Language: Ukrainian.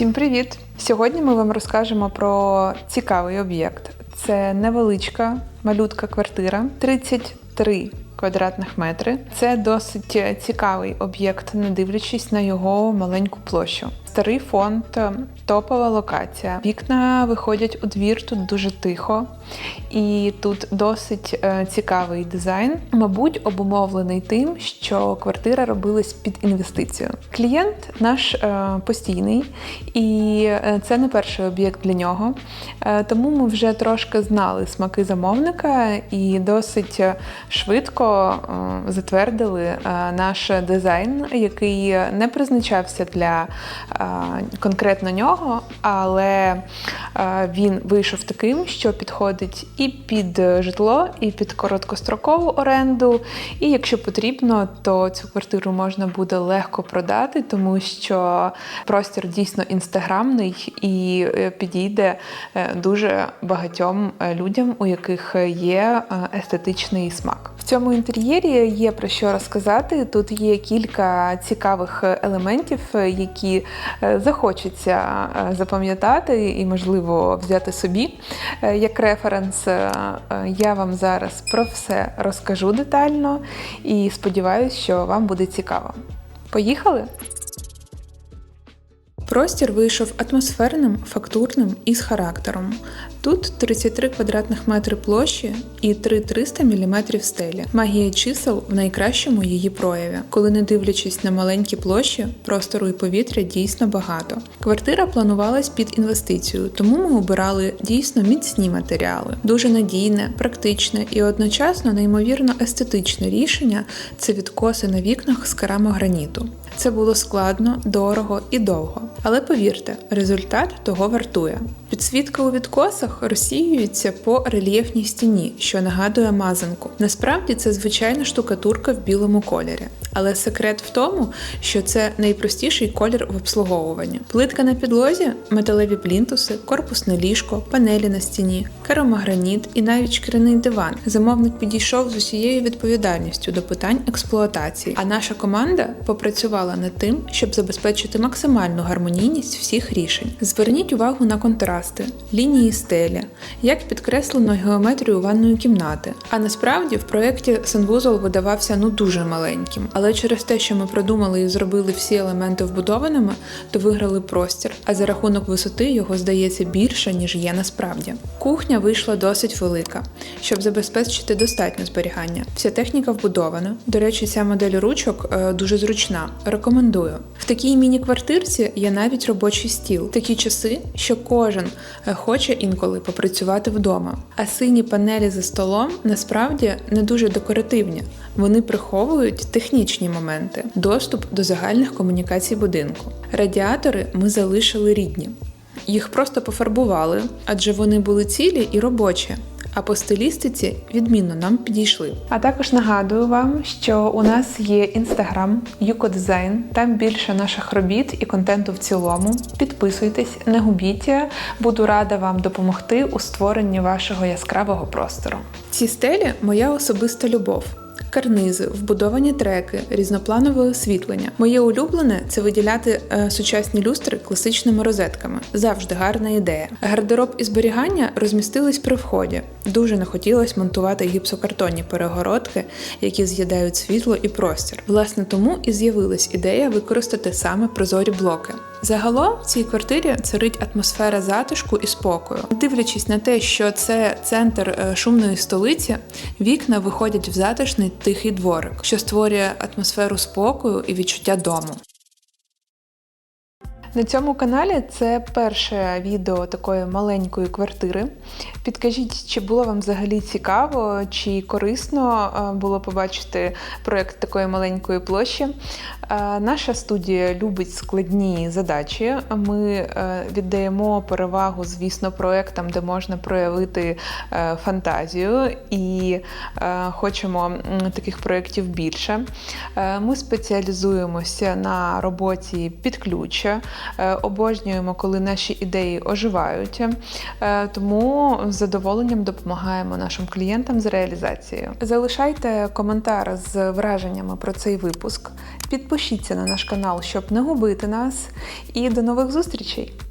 Всім привіт! Сьогодні ми вам розкажемо про цікавий об'єкт. Це невеличка малютка квартира 33 квадратних метри. Це досить цікавий об'єкт, не дивлячись на його маленьку площу. Старий фонд, топова локація. Вікна виходять у двір тут дуже тихо, і тут досить е, цікавий дизайн, мабуть, обумовлений тим, що квартира робилась під інвестицію. Клієнт наш е, постійний, і е, це не перший об'єкт для нього. Е, Тому ми вже трошки знали смаки замовника і досить швидко е, затвердили е, наш дизайн, який не призначався для е, конкретно нього, але е, він вийшов таким, що підходить і під житло, і під короткострокову оренду. І якщо потрібно, то цю квартиру можна буде легко продати, тому що простір дійсно інстаграмний і е, підійде е, дуже багатьом е, людям, у яких є е, естетичний смак. В цьому інтер'єрі є про що розказати. Тут є кілька цікавих елементів, е, які е, захочеться е, запам'ятати і, можливо, взяти собі Е, як референс. Е, е, Я вам зараз про все розкажу детально і сподіваюся, що вам буде цікаво. Поїхали! Простір вийшов атмосферним, фактурним і з характером. Тут 33 квадратних метри площі і 3300 мм стелі. Магія чисел в найкращому її прояві. Коли не дивлячись на маленькі площі, простору і повітря дійсно багато. Квартира планувалась під інвестицію, тому ми обирали дійсно міцні матеріали. Дуже надійне, практичне і одночасно неймовірно естетичне рішення це відкоси на вікнах з керамограніту. Це було складно, дорого і довго. Але повірте, результат того вартує. Підсвітка у відкосах розсіюється по рельєфній стіні, що нагадує мазанку. Насправді це звичайна штукатурка в білому кольорі. Але секрет в тому, що це найпростіший колір в обслуговуванні. Плитка на підлозі, металеві плінтуси, корпусне ліжко, панелі на стіні, керамограніт і навіть шкіряний диван. Замовник підійшов з усією відповідальністю до питань експлуатації. А наша команда попрацювала над тим, щоб забезпечити максимальну гармонійність всіх рішень. Зверніть увагу на контрасти, лінії стеля, як підкреслено геометрію ванної кімнати. А насправді в проєкті санвузол видавався ну дуже маленьким. Але через те, що ми продумали і зробили всі елементи вбудованими, то виграли простір, а за рахунок висоти його здається більше, ніж є насправді. Кухня вийшла досить велика, щоб забезпечити достатньо зберігання. Вся техніка вбудована. До речі, ця модель ручок е, дуже зручна. Рекомендую. В такій міні-квартирці є навіть робочий стіл. Такі часи, що кожен е, хоче інколи попрацювати вдома. А сині панелі за столом насправді не дуже декоративні. Вони приховують технічні моменти, доступ до загальних комунікацій будинку. Радіатори ми залишили рідні. Їх просто пофарбували, адже вони були цілі і робочі. А по стилістиці відмінно нам підійшли. А також нагадую вам, що у нас є інстаграм Юкодизайн. Там більше наших робіт і контенту в цілому. Підписуйтесь, не губіть. Буду рада вам допомогти у створенні вашого яскравого простору. Ці стелі моя особиста любов. Карнизи, вбудовані треки, різнопланове освітлення. Моє улюблене це виділяти е, сучасні люстри класичними розетками. Завжди гарна ідея. Гардероб і зберігання розмістились при вході. Дуже не хотілося монтувати гіпсокартонні перегородки, які з'їдають світло і простір. Власне, тому і з'явилась ідея використати саме прозорі блоки. Загалом в цій квартирі царить атмосфера затишку і спокою. Дивлячись на те, що це центр е, шумної столиці, вікна виходять в затишний тихий дворик, що створює атмосферу спокою і відчуття дому. На цьому каналі це перше відео такої маленької квартири. Підкажіть, чи було вам взагалі цікаво, чи корисно е, було побачити проєкт такої маленької площі. Е, Наша студія любить складні задачі. Ми е, віддаємо перевагу, звісно, проєктам, де можна проявити фантазію, і хочемо таких проєктів більше. Ми спеціалізуємося на роботі під ключ. Е, Обожнюємо, коли наші ідеї оживають, Е, тому з задоволенням допомагаємо нашим клієнтам з реалізацією. Залишайте коментар з враженнями про цей випуск. Підпишіться на наш канал, щоб не губити нас. І до нових зустрічей!